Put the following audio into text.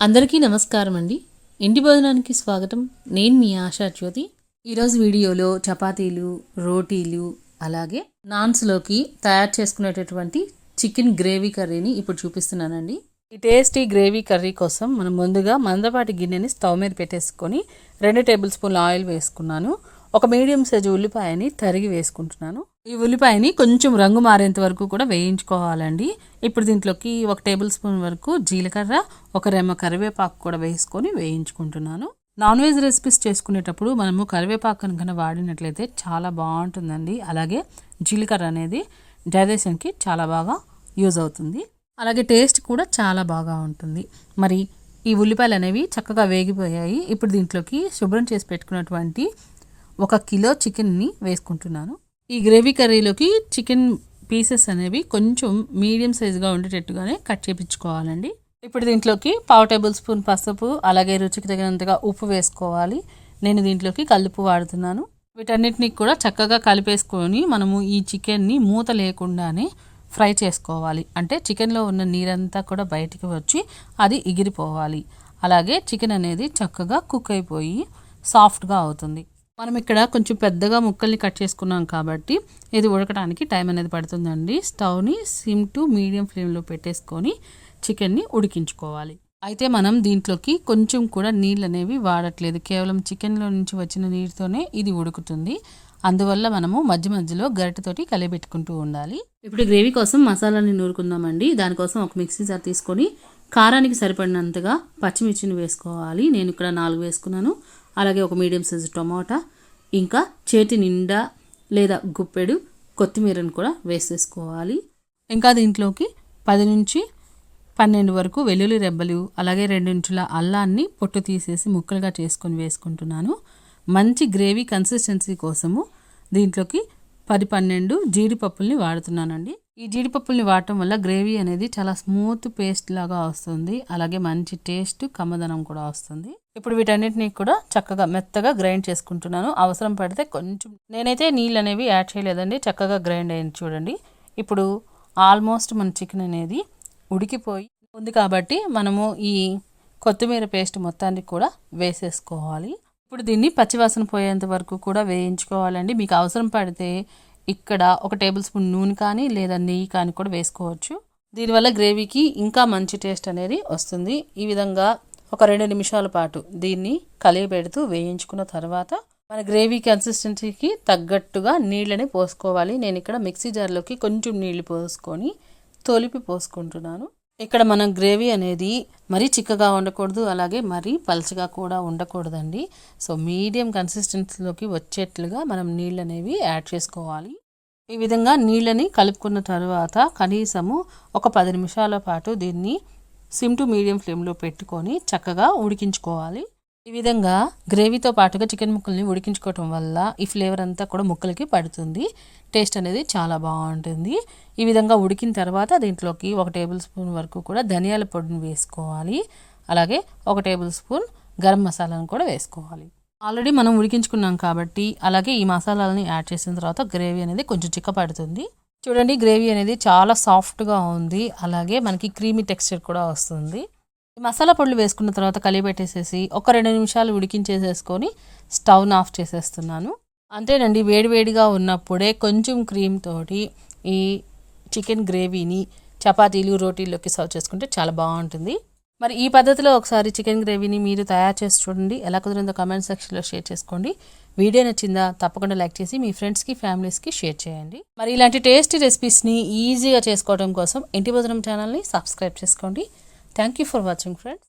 అందరికీ నమస్కారం అండి. ఇంటి భోజనానికి స్వాగతం. నేను మీ ఆశా జ్యోతి. ఈరోజు వీడియోలో చపాతీలు రోటీలు అలాగే నాన్స్లోకి తయారు చేసుకునేటటువంటి చికెన్ గ్రేవీ కర్రీని ఇప్పుడు చూపిస్తున్నానండి. ఈ టేస్టీ గ్రేవీ కర్రీ కోసం మనం ముందుగా మందపాటి గిన్నెని స్టవ్ మీద పెట్టేసుకొని రెండు టేబుల్ స్పూన్ల ఆయిల్ వేసుకున్నాను. ఒక మీడియం సైజు ఉల్లిపాయని తరిగి వేసుకుంటున్నాను. ఈ ఉల్లిపాయని కొంచెం రంగు మారేంత వరకు కూడా వేయించుకోవాలండి. ఇప్పుడు దీంట్లోకి ఒక టేబుల్ స్పూన్ వరకు జీలకర్ర ఒక రెమ్మ కరివేపాకు కూడా వేసుకొని వేయించుకుంటున్నాను. నాన్ వెజ్ రెసిపీస్ చేసుకునేటప్పుడు మనము కరివేపాకు కనుక వాడినట్లయితే చాలా బాగుంటుందండి. అలాగే జీలకర్ర అనేది డైజెషన్కి చాలా బాగా యూజ్ అవుతుంది. అలాగే టేస్ట్ కూడా చాలా బాగా ఉంటుంది. మరి ఈ ఉల్లిపాయలు అనేవి చక్కగా వేగిపోయాయి. ఇప్పుడు దీంట్లోకి శుభ్రం చేసి పెట్టుకున్నటువంటి ఒక కిలో చికెన్ని వేసుకుంటున్నాను. ఈ గ్రేవీ కర్రీలోకి చికెన్ పీసెస్ అనేవి కొంచెం మీడియం సైజుగా ఉండేటట్టుగానే కట్ చేపించుకోవాలండి. ఇప్పుడు దీంట్లోకి పావు టేబుల్ స్పూన్ పసుపు అలాగే రుచికి తగినంతగా ఉప్పు వేసుకోవాలి. నేను దీంట్లోకి కల్లుపు వాడుతున్నాను. వీటన్నిటిని కూడా చక్కగా కలిపేసుకొని మనము ఈ చికెన్ని మూత లేకుండానే ఫ్రై చేసుకోవాలి. అంటే చికెన్లో ఉన్న నీరంతా కూడా బయటికి వచ్చి అది ఎగిరిపోవాలి. అలాగే చికెన్ అనేది చక్కగా కుక్ అయిపోయి సాఫ్ట్గా అవుతుంది. మనం ఇక్కడ కొంచెం పెద్దగా ముక్కల్ని కట్ చేసుకున్నాం కాబట్టి ఇది ఉడకడానికి టైం అనేది పడుతుందండి. స్టవ్ని సిమ్ టు మీడియం ఫ్లేమ్లో పెట్టేసుకొని చికెన్ని ఉడికించుకోవాలి. అయితే మనం దీంట్లోకి కొంచెం కూడా నీళ్ళు అనేవి వాడట్లేదు. కేవలం చికెన్లో నుంచి వచ్చిన నీటితోనే ఇది ఉడుకుతుంది. అందువల్ల మనము మధ్య మధ్యలో గరిటెతోటి కలిపెట్టుకుంటూ ఉండాలి. ఇప్పుడు గ్రేవీ కోసం మసాలాని నూరుకుందామండి. దానికోసం ఒక మిక్సీ జార్ తీసుకొని కారానికి సరిపడినంతగా పచ్చిమిర్చిని వేసుకోవాలి. నేను ఇక్కడ నాలుగు వేసుకున్నాను. అలాగే ఒక మీడియం సైజు టొమాటా ఇంకా చేతి నిండా లేదా గుప్పెడు కొత్తిమీరను కూడా వేసేసుకోవాలి. ఇంకా దీంట్లోకి పది నుంచి పన్నెండు వరకు వెల్లుల్లి రెబ్బలు అలాగే రెండించుల అల్లాన్ని పొట్టు తీసేసి ముక్కలుగా చేసుకొని వేసుకుంటున్నాను. మంచి గ్రేవీ కన్సిస్టెన్సీ కోసము దీంట్లోకి పది పన్నెండు జీడిపప్పుల్ని వాడుతున్నానండి. ఈ జీడిపప్పుల్ని వాడటం వల్ల గ్రేవీ అనేది చాలా స్మూత్ పేస్ట్ లాగా వస్తుంది. అలాగే మంచి టేస్ట్ కమ్మదనం కూడా వస్తుంది. ఇప్పుడు వీటన్నిటిని కూడా చక్కగా మెత్తగా గ్రైండ్ చేసుకుంటున్నాను. అవసరం పడితే కొంచెం నేనైతే నీళ్ళు అనేవి యాడ్ చేయలేదండి. చక్కగా గ్రైండ్ అయింది చూడండి. ఇప్పుడు ఆల్మోస్ట్ మన చికెన్ అనేది ఉడికిపోయి ఉంది కాబట్టి మనము ఈ కొత్తిమీర పేస్ట్ మొత్తాన్ని కూడా వేసేసుకోవాలి. ఇప్పుడు దీన్ని పచ్చివాసన పోయేంత వరకు కూడా వేయించుకోవాలండి. మీకు అవసరం పడితే ఇక్కడ ఒక టేబుల్ స్పూన్ నూనె కానీ లేదా నెయ్యి కానీ కూడా వేసుకోవచ్చు. దీనివల్ల గ్రేవీకి ఇంకా మంచి టేస్ట్ అనేది వస్తుంది. ఈ విధంగా ఒక రెండు నిమిషాల పాటు దీన్ని కలియబెడుతూ వేయించుకున్న తర్వాత మన గ్రేవీ కన్సిస్టెన్సీకి తగ్గట్టుగా నీళ్ళని పోసుకోవాలి. నేను ఇక్కడ మిక్సీ జార్లోకి కొంచెం నీళ్ళు పోసుకొని తొలిపి పోసుకుంటున్నాను. ఇక్కడ మనం గ్రేవీ అనేది మరీ చిక్కగా ఉండకూడదు అలాగే మరీ పలచగా కూడా ఉండకూడదండి. సో మీడియం కన్సిస్టెన్సీలోకి వచ్చేట్లుగా మనం నీళ్ళు అనేవి యాడ్ చేసుకోవాలి. ఈ విధంగా నీళ్ళని కలుపుకున్న తర్వాత కనీసము ఒక పది నిమిషాల పాటు దీన్ని సిమ్ టు మీడియం ఫ్లేమ్లో పెట్టుకొని చక్కగా ఉడికించుకోవాలి. ఈ విధంగా గ్రేవీతో పాటుగా చికెన్ ముక్కల్ని ఉడికించుకోవటం వల్ల ఈ ఫ్లేవర్ అంతా కూడా ముక్కలకి పడుతుంది. టేస్ట్ అనేది చాలా బాగుంటుంది. ఈ విధంగా ఉడికిన తర్వాత దీంట్లోకి ఒక టేబుల్ స్పూన్ వరకు కూడా ధనియాల పొడిని వేసుకోవాలి. అలాగే ఒక టేబుల్ స్పూన్ గరం మసాలాను కూడా వేసుకోవాలి. ఆల్రెడీ మనం ఉడికించుకున్నాం కాబట్టి అలాగే ఈ మసాలాలని యాడ్ చేసిన తర్వాత గ్రేవీ అనేది కొంచెం చిక్కపడుతుంది. చూడండి గ్రేవీ అనేది చాలా సాఫ్ట్గా ఉంది. అలాగే మనకి క్రీమీ టెక్స్చర్ కూడా వస్తుంది. మసాలా పొడులు వేసుకున్న తర్వాత కలిపెట్టేసేసి ఒక రెండు నిమిషాలు ఉడికించేసేసుకొని స్టవ్ని ఆఫ్ చేసేస్తున్నాను. అంతేనండి వేడివేడిగా ఉన్నప్పుడే కొంచెం క్రీమ్ తోటి ఈ చికెన్ గ్రేవీని చపాతీలు రోటీల్లోకి సర్వ్ చేసుకుంటే చాలా బాగుంటుంది. మరి ఈ పద్ధతిలో ఒకసారి చికెన్ గ్రేవీని మీరు తయారు చేసి చూడండి. ఎలా కుదిరిందో కామెంట్ సెక్షన్లో షేర్ చేసుకోండి. వీడియో నచ్చిందా తప్పకుండా లైక్ చేసి మీ ఫ్రెండ్స్కి ఫ్యామిలీస్కి షేర్ చేయండి. మరి ఇలాంటి టేస్టీ రెసిపీస్ని ఈజీగా చేసుకోవడం కోసం ఇంటి భోజనం ఛానల్ని సబ్స్క్రైబ్ చేసుకోండి. Thank you for watching friends